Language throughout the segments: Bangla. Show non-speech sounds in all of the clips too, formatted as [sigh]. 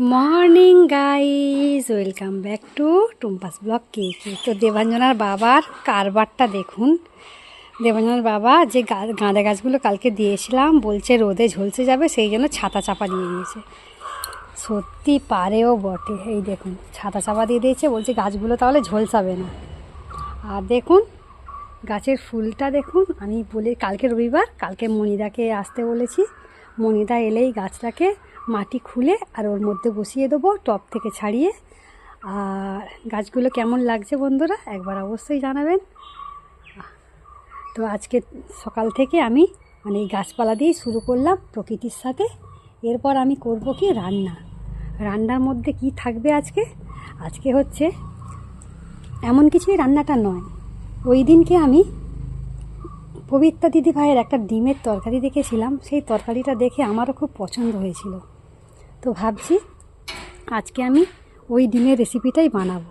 Morning guys welcome back to Tumpa's blog কে কে? তো দেবাঞ্জনার বাবার কারবারটা দেখুন। দেবাঞ্জনার বাবা যে গা- গাঁদা গাছগুলো কালকে দিয়েছিলাম, বলছে রোদে ঝলসে যাবে, সেই জন্য ছাতা চাপা দিয়ে দিয়েছে। সত্যি পারেও বটে। এই দেখুন, ছাতা চাপা দিয়ে দিয়েছে, বলছে গাছগুলো তাহলে ঝলসাবে না। আর দেখুন, গাছের ফুলটা দেখুন, আমি বলে কালকে রবিবার, কালকে মনিদাকে আসতে বলেছি। মনিদা এলেই গাছটাকে মাটি খুলে আর ওর মধ্যে বসিয়ে দেবো, টপ থেকে ছাড়িয়ে। আর গাছগুলো কেমন লাগছে বন্ধুরা, একবার অবশ্যই জানাবেন। তো আজকে সকাল থেকে আমি মানে এই গাছপালা দিয়েই শুরু করলাম প্রকৃতির সাথে। এরপর আমি করব কি রান্না। রান্নার মধ্যে কি থাকবে আজকে? আজকে হচ্ছে এমন কিছুই রান্নাটা নয়। ওই দিনকে আমি পবিত্রা দিদি ভাইয়ের একটা ডিমের তরকারি দেখেছিলাম, সেই তরকারিটা দেখে আমারও খুব পছন্দ হয়েছিল। তো ভাবছি আজকে আমি ওই ডিমের রেসিপিটাই বানাবো।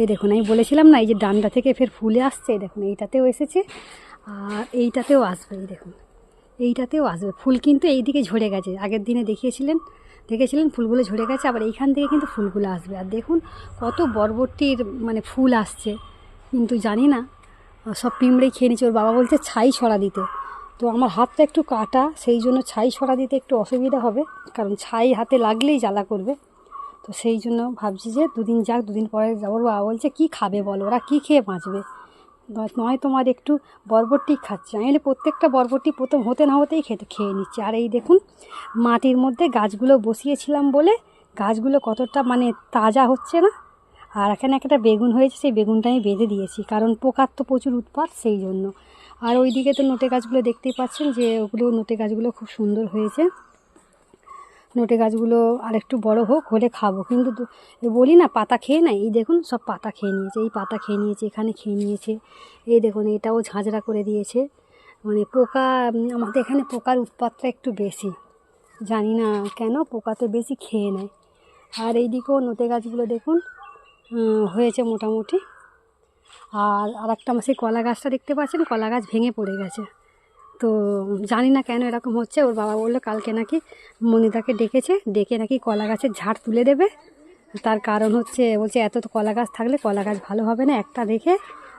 এই দেখুন, আমি বলেছিলাম না, এই যে ডান্ডা থেকে ফের ফুলে আসছে দেখুন, এইটাতেও এসেছে, আর এইটাতেও আসবে, এই দেখুন, এইটাতেও আসবে। ফুল কিন্তু এই দিকে ঝরে গেছে, আগের দিনে দেখিয়েছিলেন, দেখেছিলেন ফুলগুলো ঝরে গেছে, আবার এইখান থেকে কিন্তু ফুলগুলো আসবে। আর দেখুন, কত বরবটির মানে ফুল আসছে, কিন্তু জানি না সব পিঁমড়েই খেয়ে নিচ্ছে। ওর বাবা বলছে, ছাই ছড়া দিতে। তো আমার হাতটা একটু কাটা, সেই জন্য ছাই ছড়া দিতে একটু অসুবিধা হবে, কারণ ছাই হাতে লাগলেই জ্বালা করবে। তো সেই জন্য ভাবছি যে দুদিন যাক, দুদিন পরে ওর বাবা বলছে, কী খাবে বলো? ওরা কী খেয়ে বাঁচবে? নয়- তোমার একটু বরবটি খাচ্ছে। আমি প্রত্যেকটা বরবটি প্রথম হতে না হতেই খেতে, খেয়ে নিচ্ছে। আর এই দেখুন, মাটির মধ্যে গাছগুলো বসিয়েছিলাম বলে গাছগুলো কতটা মানে তাজা হচ্ছে না আর এখানে একটা বেগুন হয়েছে, সেই বেগুনটা আমি বেঁধে দিয়েছি, কারণ পোকার তো প্রচুর উৎপাত সেই জন্য। আর ওইদিকে তো নোটে গাছগুলো দেখতেই পাচ্ছেন যে ওগুলো, নোটে গাছগুলো খুব সুন্দর হয়েছে। নোটে গাছগুলো আর একটু বড় হোক, হলে খাব। কিন্তু বলি না, পাতা খেয়ে না এই দেখুন, সব পাতা খেয়ে নিয়েছে, এই পাতা খেয়ে নিয়েছে, এখানে খেয়ে নিয়েছে। এই দেখুন, এটাও ঝাঁঝরা করে দিয়েছে। মানে পোকা, আমাদের এখানে পোকার উৎপাতটা একটু বেশি। জানি না কেন পোকাতে বেশি খেয়ে নেয়। আর এইদিকেও নোটে গাছগুলো দেখুন হয়েছে মোটামুটি। আর আর একটা আমার সেই কলা গাছটা দেখতে পাচ্ছেন? কলা গাছ ভেঙে পড়ে গেছে। তো জানি না কেন এরকম হচ্ছে। ওর বাবা বলল, কালকে নাকি মনিদাকে ডেকেছে, ডেকে নাকি কলা গাছের ঝাড় তুলে দেবে। তার কারণ হচ্ছে, বলছে, এত তো কলা গাছ থাকলে কলা গাছ ভালো হবে না। একটা রেখে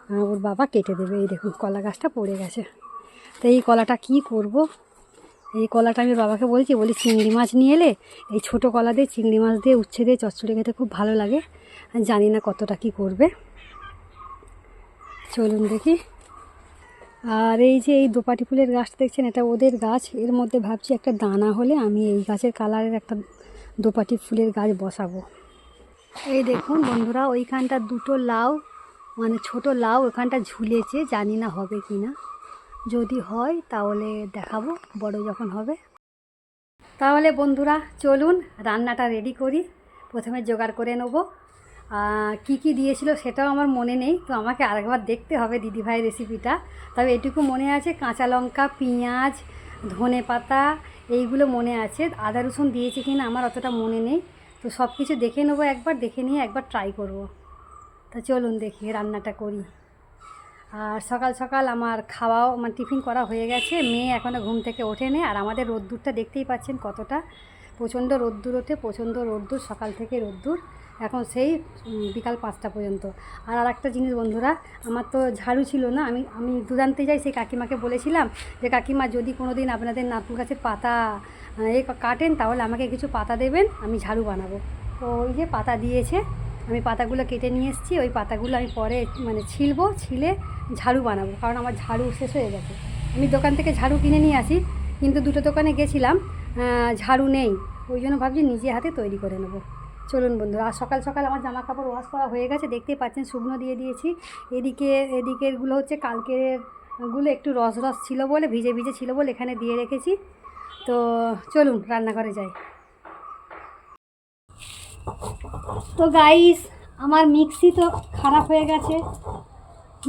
ওর বাবা কেটে দেবে। এই দেখুন, কলা গাছটা পড়ে গেছে। তো এই কলাটা কি করব? এই কলাটা আমি বাবাকে বলছি, বলি চিংড়ি মাছ নিয়ে এলে এই ছোটো কলা দিয়ে, চিংড়ি মাছ দিয়ে, উচ্ছে দিয়ে, চচ্চড়ি খেতে খুব ভালো লাগে। জানি না কতটা কি করবে। চলুন দেখি। আর এই যে এই দোপাটি ফুলের গাছটা দেখছেন, এটা ওদের গাছ। এর মধ্যে ভাবছি একটা দানা হলে আমি এই গাছের কালারের একটা দোপাটি ফুলের গাছ বসাবো। এই দেখুন বন্ধুরা, ওইখানটা দুটো লাউ মানে ছোট লাউ, ওখানটা ঝুলেছে, জানি না হবে কি না যদি হয় তাহলে দেখাবো, বড় যখন হবে। তাহলে বন্ধুরা, চলুন রান্নাটা রেডি করি। প্রথমে জোগাড় করে নেব। কি কি দিয়েছিল সেটাও আমার মনে নেই, তো আমাকে আরেকবার দেখতে হবে দিদিভাই রেসিপিটা তবে এটুকু মনে আছে, কাঁচা লঙ্কা, পেঁয়াজ, ধনে পাতা, এইগুলো মনে আছে। আদা রসুন দিয়েছে কি না আমার অতটা মনে নেই। তো সব কিছু দেখে নেব একবার, দেখে নিয়ে একবার ট্রাই করব। তা চলুন দেখি রান্নাটা করি। আর সকাল সকাল আমার খাওয়াও মানে টিফিন করা হয়ে গেছে। মেয়ে এখনও ঘুম থেকে ওঠেনি আর আমাদের রোদ্দুরটা দেখতেই পাচ্ছেন কতটা। প্রচণ্ড রোদ্দুর ওঠে, প্রচণ্ড রোদ্দুর, সকাল থেকে রোদ্দুর। এখন সেই বিকাল পাঁচটা পর্যন্ত। আর আর একটা জিনিস বন্ধুরা, আমার তো ঝাড়ু ছিল না, আমি আমি দুধ আনতে যাই, সেই কাকিমাকে বলেছিলাম যে, কাকিমা, যদি কোনো দিন আপনাদের নারকুল গাছের পাতা এ কাটেন, তাহলে আমাকে কিছু পাতা দেবেন, আমি ঝাড়ু বানাবো। তো ওই যে পাতা দিয়েছে, আমি পাতাগুলো কেটে নিয়ে এসেছি, ওই পাতাগুলো আমি পরে মানে ছিলবো, ছিলে ঝাড়ু বানাবো, কারণ আমার ঝাড়ু শেষ হয়ে গেছে। আমি দোকান থেকে ঝাড়ু কিনে নিয়ে আসি, কিন্তু দুটো দোকানে গেছিলাম ঝাড়ু নেই। ওই জন্য ভাবছি নিজে হাতে তৈরি করে নেব। চলুন বন্ধুরা, আর সকাল সকাল আমার জামা কাপড় ওয়াশ করা হয়ে গেছে, দেখতেই পাচ্ছেন শুকনো দিয়ে দিয়েছি। এদিকে, এদিকেরগুলো হচ্ছে কালকেরগুলো একটু রস রস ছিল বলে, ভিজে ভিজে ছিল বলে এখানে দিয়ে রেখেছি। তো চলুন, রান্নাঘরে যাই। তো গাইস আমার মিক্সি তো খারাপ হয়ে গেছে।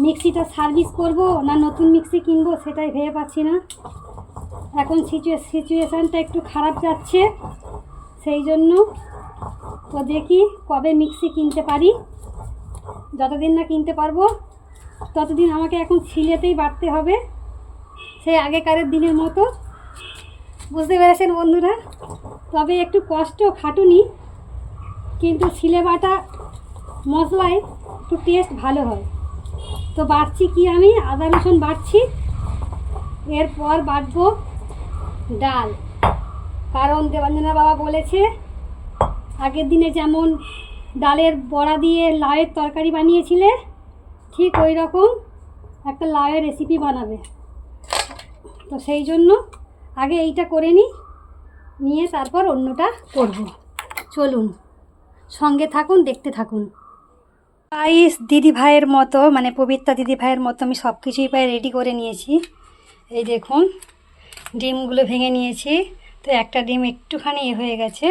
মিক্সিটা সার্ভিস করব না নতুন মিক্সি কিনবো সেটাই ভেবে পাচ্ছি না। এখন সিচুয়ে সিচুয়েশানটা একটু খারাপ যাচ্ছে, সেই জন্য তো দেখি কবে মিক্সি কিনতে পারি। যতদিন না কিনতে পারব, ততদিন আমাকে এখন ছিলেতেই বাড়তে হবে। সেই আগেকারের দিনের মতো। বুঝতে পেরেছেন বন্ধুরা? তবে একটু কষ্ট খাটুনি, কিন্তু সিলে বাটা মশলায় একটু টেস্ট ভালো হয়। তো বাড়ছি কি আমি? আদা, রসুন বাড়ছি। এরপর বাটবো ডাল। কারণ দেবাঞ্জনা বাবা বলেছে, আগের দিনে যেমন ডালের বড়া দিয়ে লাউয়ের তরকারি বানিয়েছিলে, ঠিক ওই রকম একটা লাউয়ের রেসিপি বানাবে। তো সেই জন্য আগে এইটা করে নিই নিয়ে তারপর অন্যটা করব। চলুন, সঙ্গে থাকুন, দেখতে থাকুন। আইস দিদি ভাইয়ের মতো মানে পবিত্রা দিদি ভাইয়ের মতো আমি সব কিছুই প্রায় রেডি করে নিয়েছি। এই দেখুন, ডিমগুলো ভেঙে নিয়েছি। তো একটা ডিম একটুখানি এ হয়ে গেছে।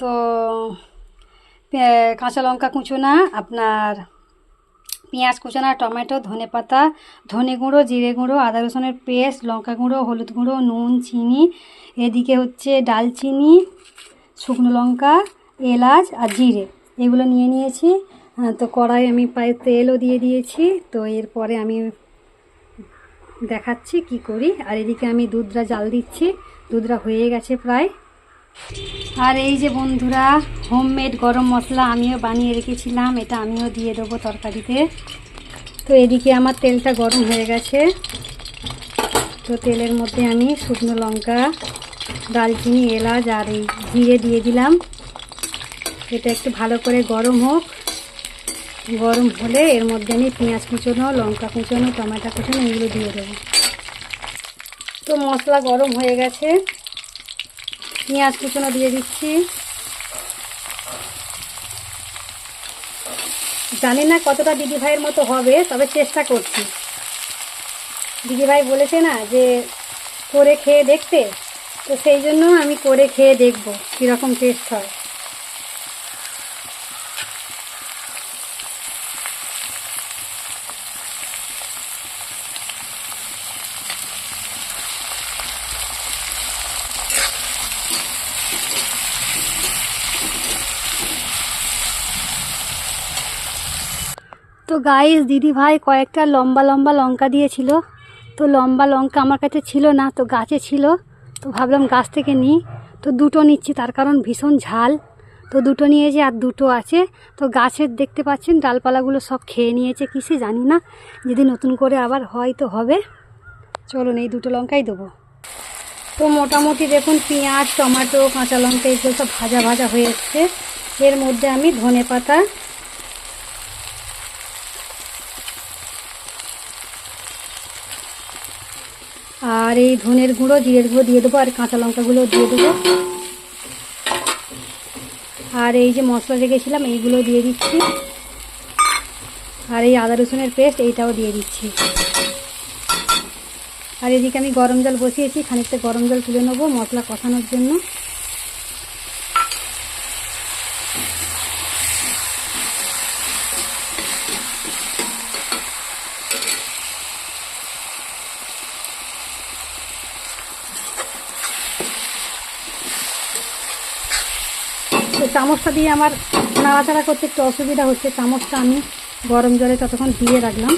তো কাঁচা লঙ্কা কুচোনা, আপনার পেঁয়াজ কুচানা, টমেটো, ধনে পাতা, ধনে গুঁড়ো, জিরে গুঁড়ো, আদা রসুনের পেস্ট, লঙ্কা গুঁড়ো, হলুদ গুঁড়ো, নুন, চিনি, এদিকে হচ্ছে ডালচিনি, শুকনো লঙ্কা, এলাচ আর জিরে। এগুলো নিয়ে নিয়েছি। তো কড়াই আমি পায়ে তেলও দিয়ে দিয়েছি, তো এরপরে আমি দেখাচ্ছি কি করি। আর এদিকে আমি দুধটা জাল দিচ্ছি দুধটা হয়ে গেছে প্রায়। আর এই যে বন্ধুরা হোমমেড গরম মশলা আমিও বানিয়ে রেখেছিলাম, এটা আমিও দিয়ে দেবো তরকারিতে। তো এদিকে আমার তেলটা গরম হয়ে গেছে। তো তেলের মধ্যে আমি শুকনো লঙ্কা দালচিনি এলাচ আর এই জিরে দিয়ে দিলাম। এটা একটু ভালো করে গরম হোক। গরম হলে এর মধ্যে আমি পেঁয়াজ কুচোনো, লঙ্কা কুচোনো, টমেটো কুচোনো, এগুলো দিয়ে দেবো। তো মশলা গরম হয়ে গেছে। পেঁয়াজ কুচনো দিয়ে দিচ্ছি। জানি না কতটা দিদিভাইয়ের মতো হবে, তবে চেষ্টা করছি। দিদিভাই বলেছে না যে, করে খেয়ে দেখতে? তো সেই জন্য আমি করে খেয়ে দেখব, কীরকম টেস্ট হয়। তো গাইস দিদি ভাই কয়েকটা লম্বা লম্বা লঙ্কা দিয়েছিল। তো লম্বা লঙ্কা আমার কাছে ছিল না, তো গাছে ছিল। তো ভাবলাম গাছ থেকে নিই। তো দুটো নিচ্ছি, তার কারণ ভীষণ ঝাল। তো দুটো নিয়েছি আর দুটো আছে। তো গাছের দেখতে পাচ্ছেন, ডালপালাগুলো সব খেয়ে নিয়েছে কিসে জানি না। যদি নতুন করে আবার হয় তো হবে। চলুন, এই দুটো লঙ্কাই দেবো। তো মোটামুটি দেখুন, পেঁয়াজ, টমেটো, কাঁচা লঙ্কা, এগুলো সব ভাজা ভাজা হয়ে এসছে। এর মধ্যে আমি ধনে পাতা আর এই ধনের গুঁড়ো জিরের গুঁড়ো দিয়ে দেবো, আর কাঁচা লঙ্কাগুলো দিয়ে দেবো। আর এই যে মশলা রেখেছিলাম, এইগুলো দিয়ে দিচ্ছি। আর এই আদা রসুনের পেস্ট, এইটাও দিয়ে দিচ্ছি। আর এদিকে আমি গরম জল বসিয়েছি, খানিকটা গরম জল তুলে নেব মশলা কষানোর জন্য তো চামচটা দিয়ে আমার নাড়াচাড়া করতে একটু অসুবিধা হচ্ছে। চামচটা আমি গরম জলে ততক্ষণ দিয়ে রাখলাম।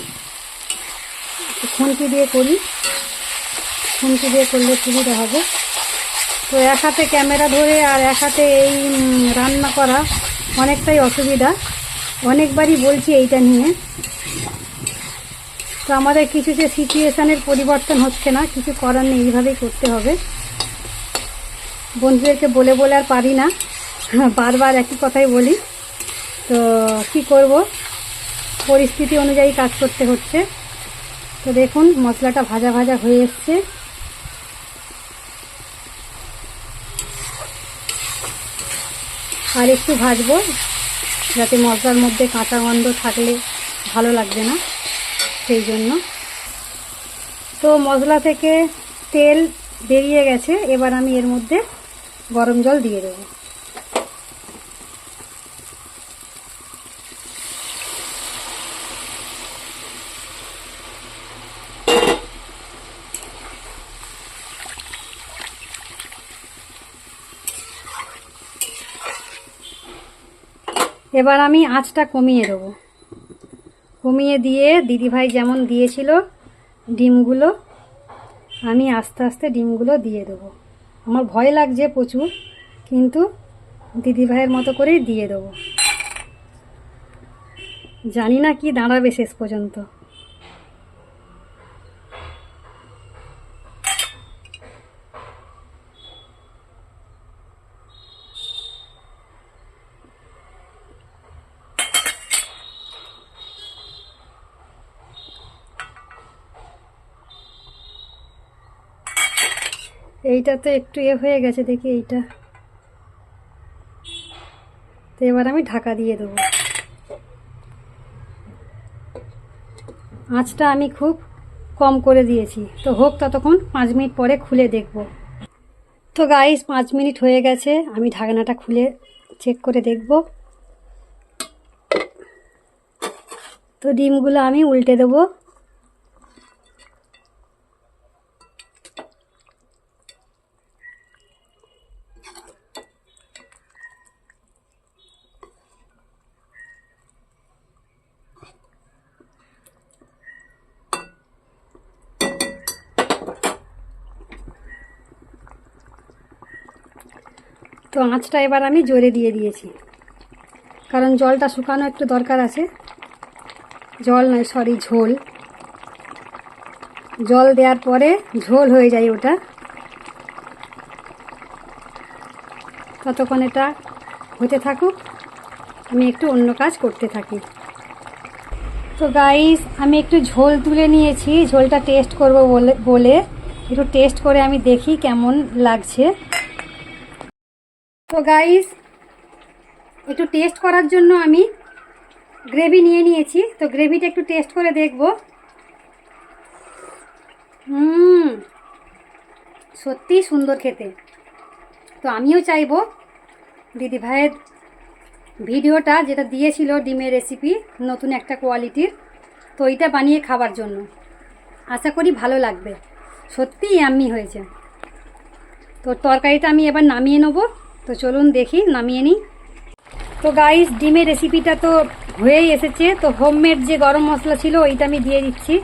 তো খুন্তি দিয়ে করি। খুন্তি দিয়ে করলে সুবিধা হবে। তো এক হাতে ক্যামেরা ধরে আর এক হাতে এই রান্না করা অনেকটাই অসুবিধা। অনেকবারই বলছি এইটা নিয়ে। তো আমাদের কিছু যে সিচুয়েশানের পরিবর্তন হচ্ছে না, কিছু করার নেই, এইভাবেই করতে হবে। বন্ধুদেরকে বলে বলে আর পারি না। [laughs] বারবার একই কথাই বলি। তো কি করব? পরিস্থিতি অনুযায়ী কাজ করতে হচ্ছে। তো দেখুন, মশলাটা ভাজা ভাজা হয়ে এসছে। আর একটু ভাজবো, যাতে মশলার মধ্যে কাঁচা গন্ধ থাকলে ভালো লাগবে না, সেই জন্য। তো মশলা থেকে তেল বেরিয়ে গেছে, এবার আমি এর মধ্যে গরম জল দিয়ে দেবো। এবার আমি আঁচটা কমিয়ে দেবো। কমিয়ে দিয়ে দিদিভাই যেমন দিয়েছিল ডিমগুলো, আমি আস্তে আস্তে ডিমগুলো দিয়ে দেবো। আমার ভয় লাগছে প্রচুর, কিন্তু দিদিভাইয়ের মতো করেই দিয়ে দেবো। জানি না কি দাঁড়াবে শেষ পর্যন্ত। এইটা তো একটু এ হয়ে গেছে, দেখি এইটা। তো এবার আমি ঢাকা দিয়ে দেবো। আঁচটা আমি খুব কম করে দিয়েছি। তো হোক ততক্ষণ পাঁচ মিনিট পরে খুলে দেখব। তো গাইস পাঁচ মিনিট হয়ে গেছে। আমি ঢাকনাটা খুলে চেক করে দেখব। তো ডিমগুলো আমি উল্টে দেবো। তো আঁচটা এবার আমি জোরে দিয়ে দিয়েছি। কারণ জলটা শুকানো একটু দরকার আছে। জল নয় সরি ঝোল। জল দেওয়ার পরে ঝোল হয়ে যায় ওটা। ততক্ষণ এটা হতে থাকুক, আমি একটু অন্য কাজ করতে থাকি। তো গাইস আমি একটু ঝোল তুলে নিয়েছি। ঝোলটা টেস্ট করব বলে বলে একটু টেস্ট করে আমি দেখি কেমন লাগছে। তো গাইস একটু টেস্ট করার জন্য আমি গ্রেভি নিয়ে নিয়েছি। তো গ্রেভিটা একটু টেস্ট করে দেখব। হুম, সত্যি সুন্দর খেতে। তো আমিও চাইব দিদি ভাইয়ের ভিডিওটা, যেটা দিয়েছিল ডিমের রেসিপি নতুন একটা কোয়ালিটির তো ওইটা বানিয়ে খাবার জন্য। আশা করি ভালো লাগবে। সত্যিই আমি হয়েছে। তো তরকারিটা আমি এবার নামিয়ে নেব। তো চলুন দেখি, নামিয়ে নিই। তো গাইস ডিমের রেসিপিটা তো হয়েই এসেছে। তো হোমমেড যে গরম মশলা ছিল, ওইটা আমি দিয়ে দিচ্ছি।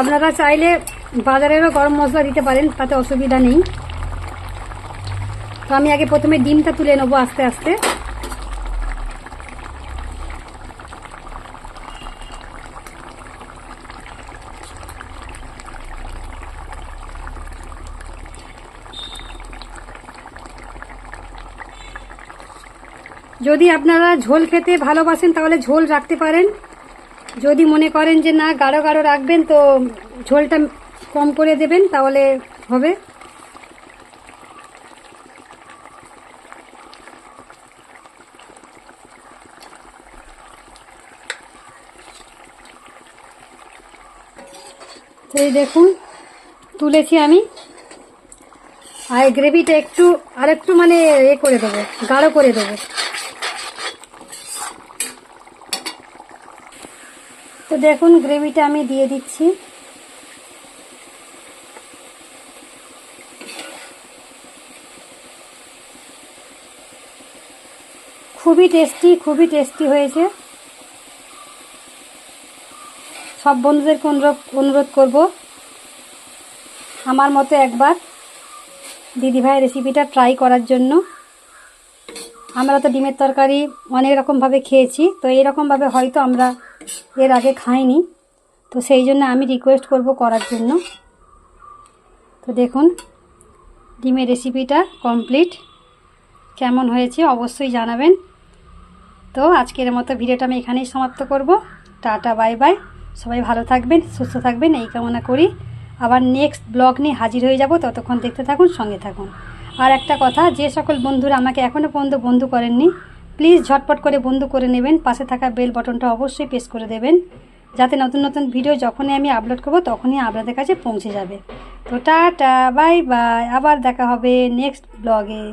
আপনারা চাইলে বাজারেরও গরম মশলা দিতে পারেন, তাতে অসুবিধা নেই। তো আমি আগে প্রথমে ডিমটা তুলে নেব আস্তে আস্তে। যদি আপনারা ঝোল খেতে ভালোবাসেন, তাহলে ঝোল রাখতে পারেন। যদি মনে করেন যে না, গাঢ় গাঢ় রাখবেন, তো ঝোলটা কম করে দেবেন, তাহলে হবে। এই দেখুন, তুলেছি আমি। আর গ্রেভিটা একটু আর একটু মানে এ করে দেবো, গাঢ় করে দেবো তো দেখুন গ্রেভিটা আমি দিয়ে দিচ্ছি। খুবই টেস্টি খুবই টেস্টি হয়েছে। সব বন্ধুদেরকে অনুরোধ অনুরোধ করব, আমার মতো একবার দিদিভাই রেসিপিটা ট্রাই করার জন্য। আমরা তো ডিমের তরকারি অনেক রকমভাবে খেয়েছি, তো এইরকমভাবে হয়তো আমরা এর আগে খাইনি। তো সেই জন্য আমি রিকোয়েস্ট করব করার জন্য। তো দেখুন, ডিমের রেসিপিটা কমপ্লিট কেমন হয়েছে অবশ্যই জানাবেন। তো আজকের মতো ভিডিওটা আমি এখানেই সমাপ্ত করব। টাটা বাই বাই সবাই ভালো থাকবেন, সুস্থ থাকবেন, এই কামনা করি। আবার নেক্সট ব্লগ নিয়ে হাজির হয়ে যাব। ততক্ষণ দেখতে থাকুন, সঙ্গে থাকুন। আর একটা কথা, যে সকল বন্ধুরা আমাকে এখনও পর্যন্ত বন্ধু করেননি প্লিজ ঝটপট করে বন্ধ করে নেবেন। পাশে থাকা বেল বটনটা অবশ্যই প্রেস করে দেবেন। যাতে নতুন নতুন ভিডিও যখনই আমি আপলোড করব, তখনই আপনাদের কাছে পৌঁছে যাবে। তো টাটা, বাই বাই। আবার দেখা হবে নেক্সট ব্লগে।